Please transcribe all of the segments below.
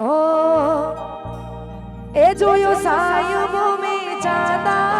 ও এ জোয়ো সায়ো মে চাঁদা।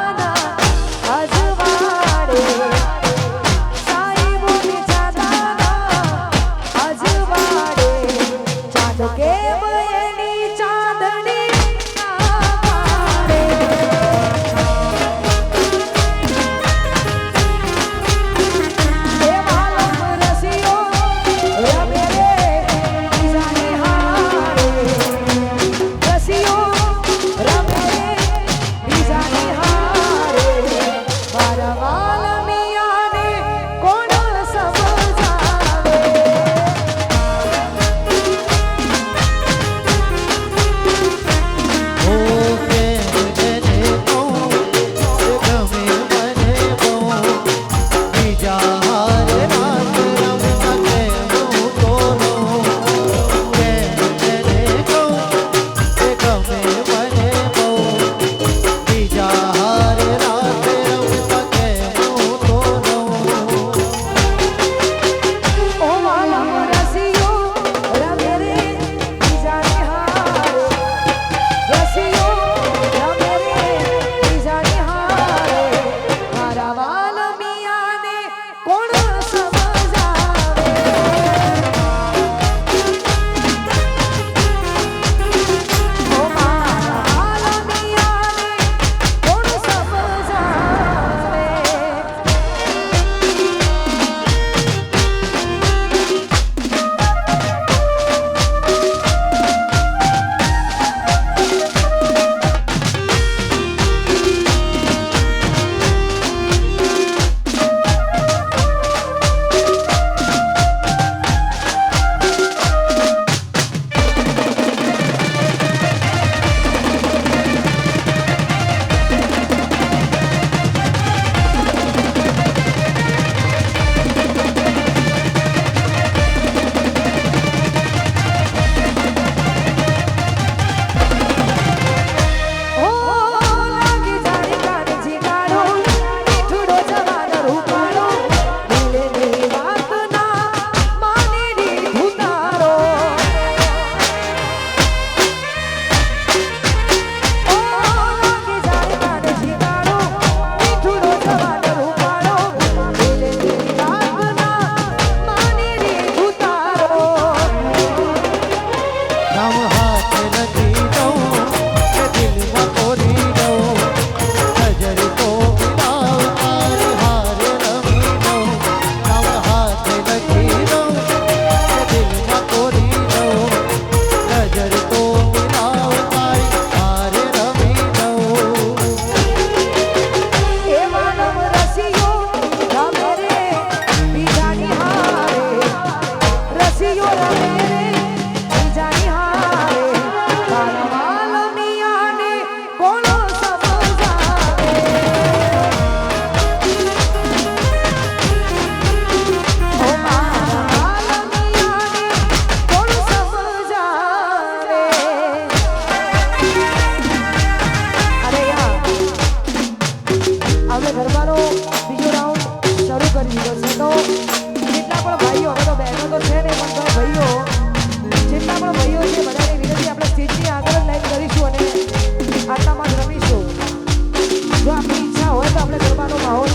બીજો રાઉન્ડ શરૂ કરી દીધો છે. તો જેટલા પણ ભાઈઓ, હવે તો બહેનો તો છે ને પણ ભાઈઓ, જેટલા પણ ભાઈઓ છે, બધાની વિનંતી આપણે સ્ટેજની આગળ જ લાઈન કરીશું અને આટલામાં જ રમીશું. જો આપણી ઈચ્છા હોય તો આપણે ગરબાનો માહોલ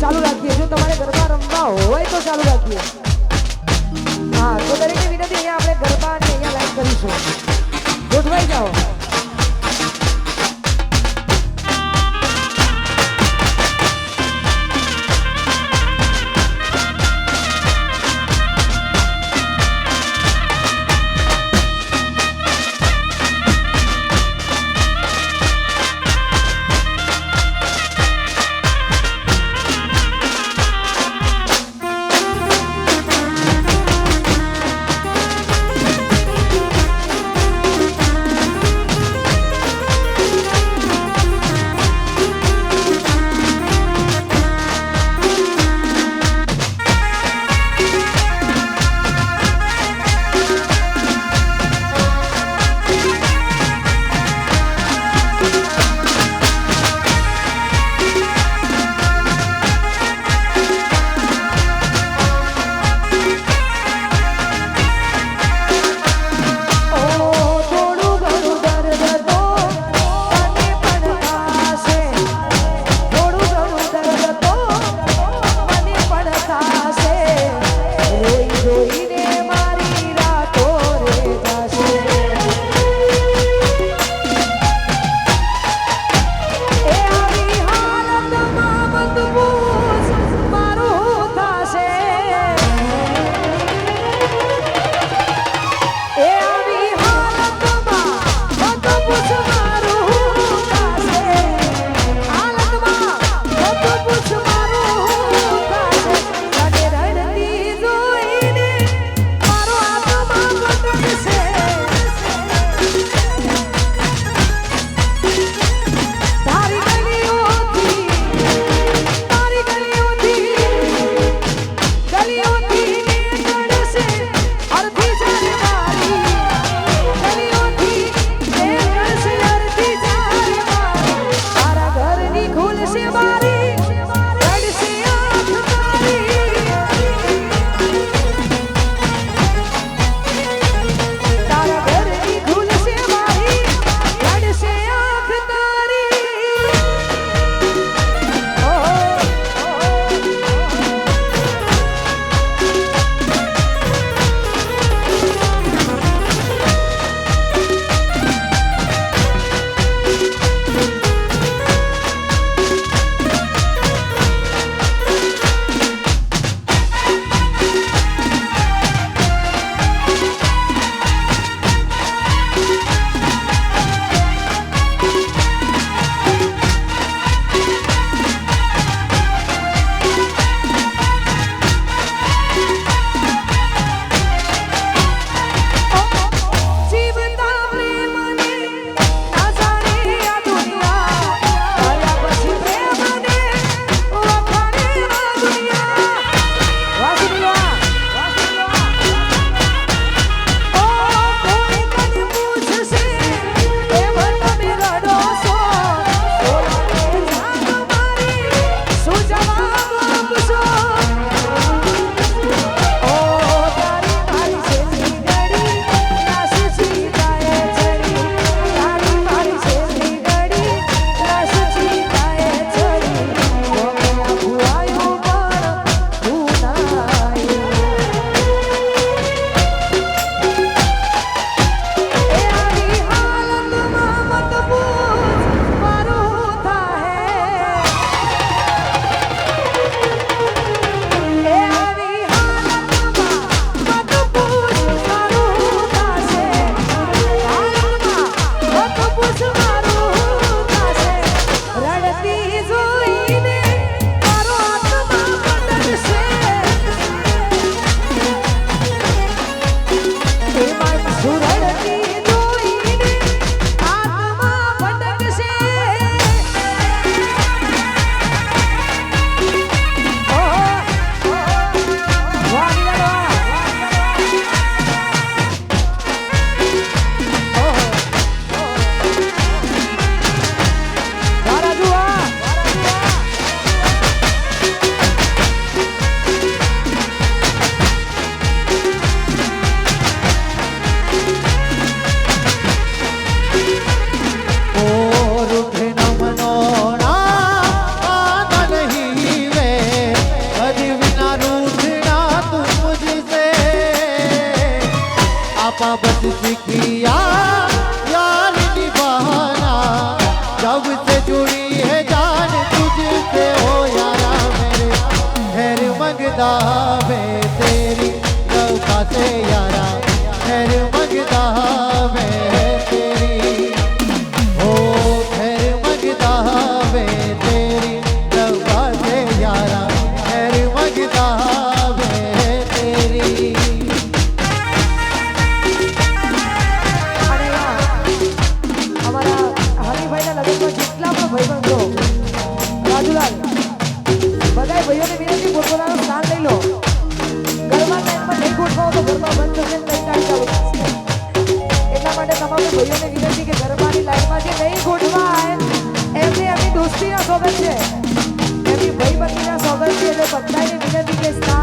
ચાલુ રાખીએ. જો તમારે ગરબા રમવા હોય તો ચાલુ રાખીએ. હા, તો દરેકની વિનંતી અહીંયા આપણે ગરબાને અહીંયા લાઈન કરીશું. ગોઠવાઈ જાઓ. i'm compadre, mira, mira, está.